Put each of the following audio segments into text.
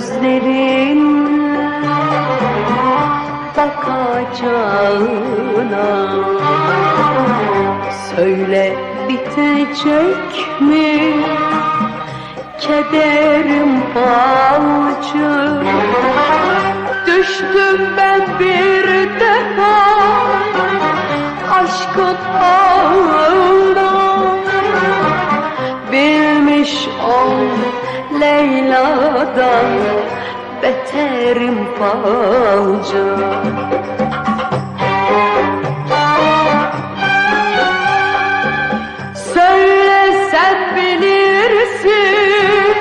Gözlerin bakacağına. Söyle bitecek mi? Kederim falcı. Düştüm ben bir defa. Aşkın ağına Leyla'dan beterim falcı. Söyle bilirsin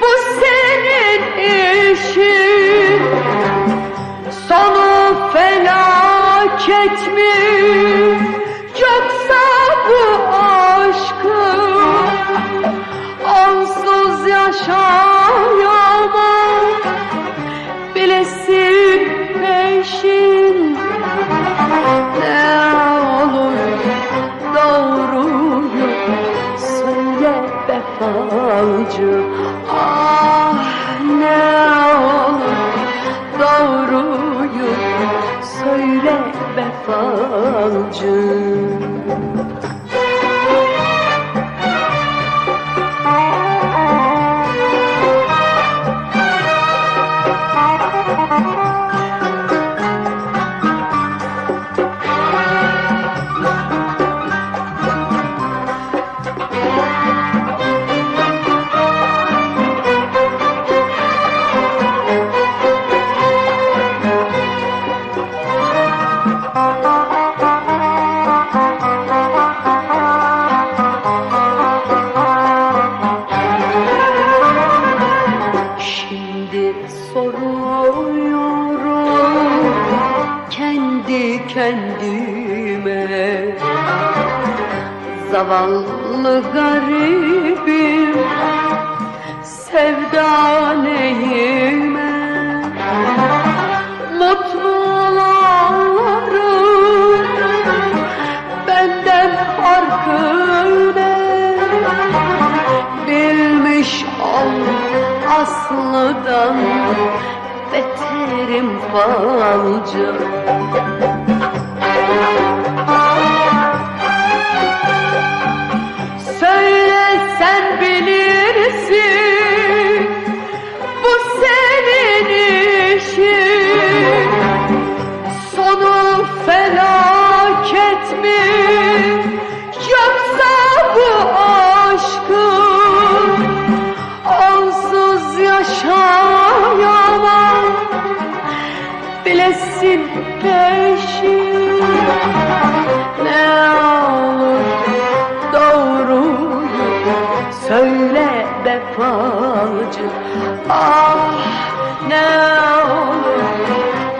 Bu senin işin. Sonu felaket mi falcı Zavallı garibim sevda neyime Mutlu olanların benden farkı ne? Bilmiş ol aslıdan beterim falcı peşin Ne olur doğruyu Söyle be falcı Ah ne olur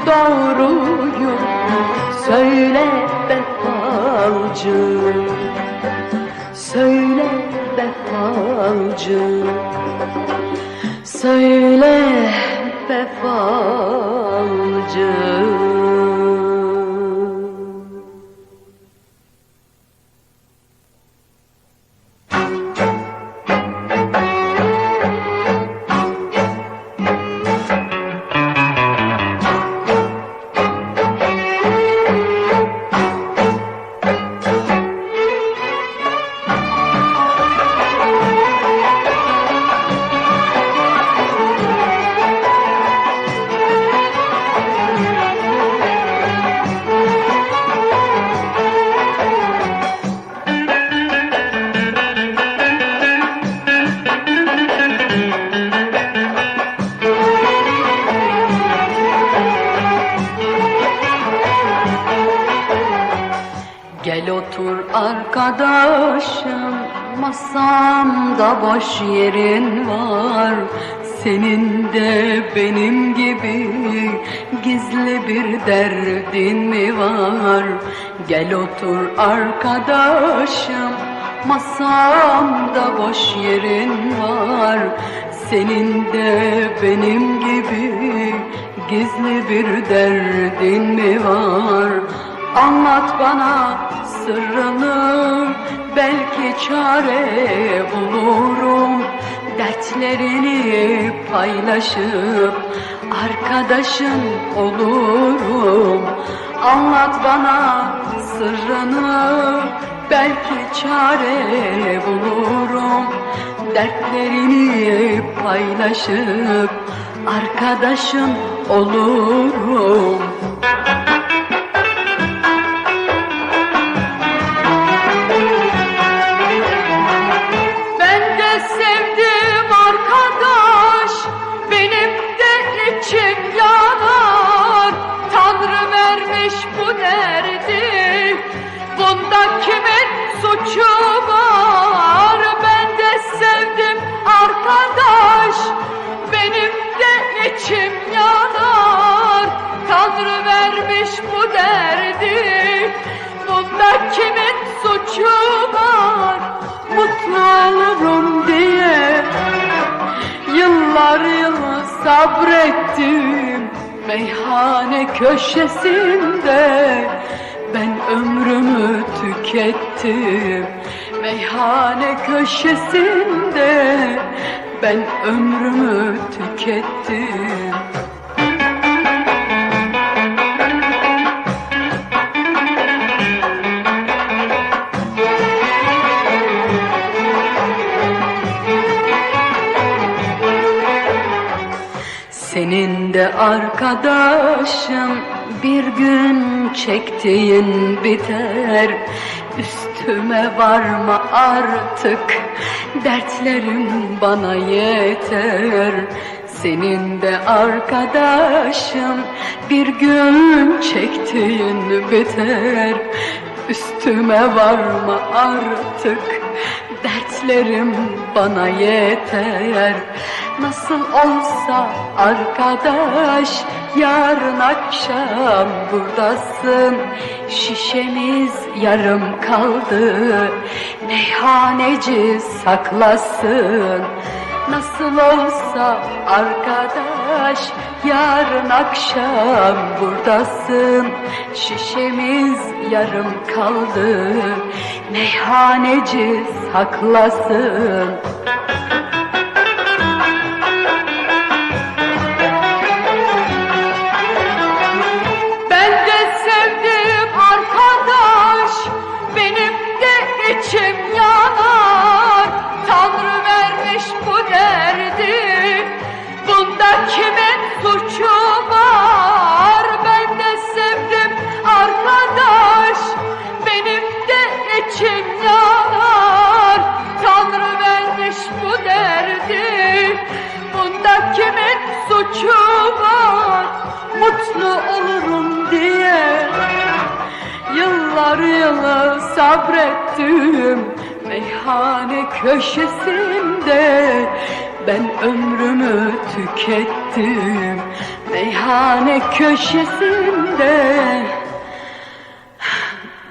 doğruyu Söyle be falcı Söyle be falcı Söyle be falcı arkadaşım Masamda boş yerin var. Senin de benim gibi Gizli bir derdin mi var? Gel otur arkadaşım Masamda boş yerin var. Senin de benim gibi Gizli bir derdin mi var? Anlat bana sırrını Belki çare bulurum. Dertlerini paylaşıp Arkadaşın olurum. Anlat bana sırrını Belki çare bulurum. Dertlerini paylaşıp Arkadaşın olurum var Mutlu olurum diye Yıllar yılı sabrettim Meyhane köşesinde. Ben ömrümü tükettim Meyhane köşesinde. Ben ömrümü tükettim Senin de arkadaşım bir gün çektiğin biter. Üstüme varma artık dertlerim bana yeter. Senin de arkadaşım bir gün çektiğin biter. Üstüme varma artık Dertlerim bana yeter Nasıl olsa arkadaş Yarın akşam buradasın. Şişemiz yarım kaldı Meyhaneci saklasın. Nasıl olsa arkadaş Yarın akşam buradasın. Şişemiz yarım kaldı Meyhaneci saklasın sabrettim. Meyhane köşesinde Ben ömrümü tükettim. Meyhane köşesinde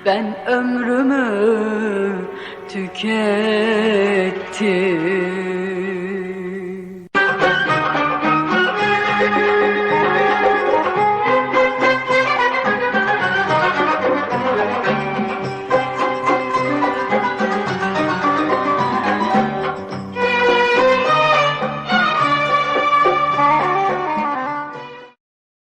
Ben ömrümü tükettim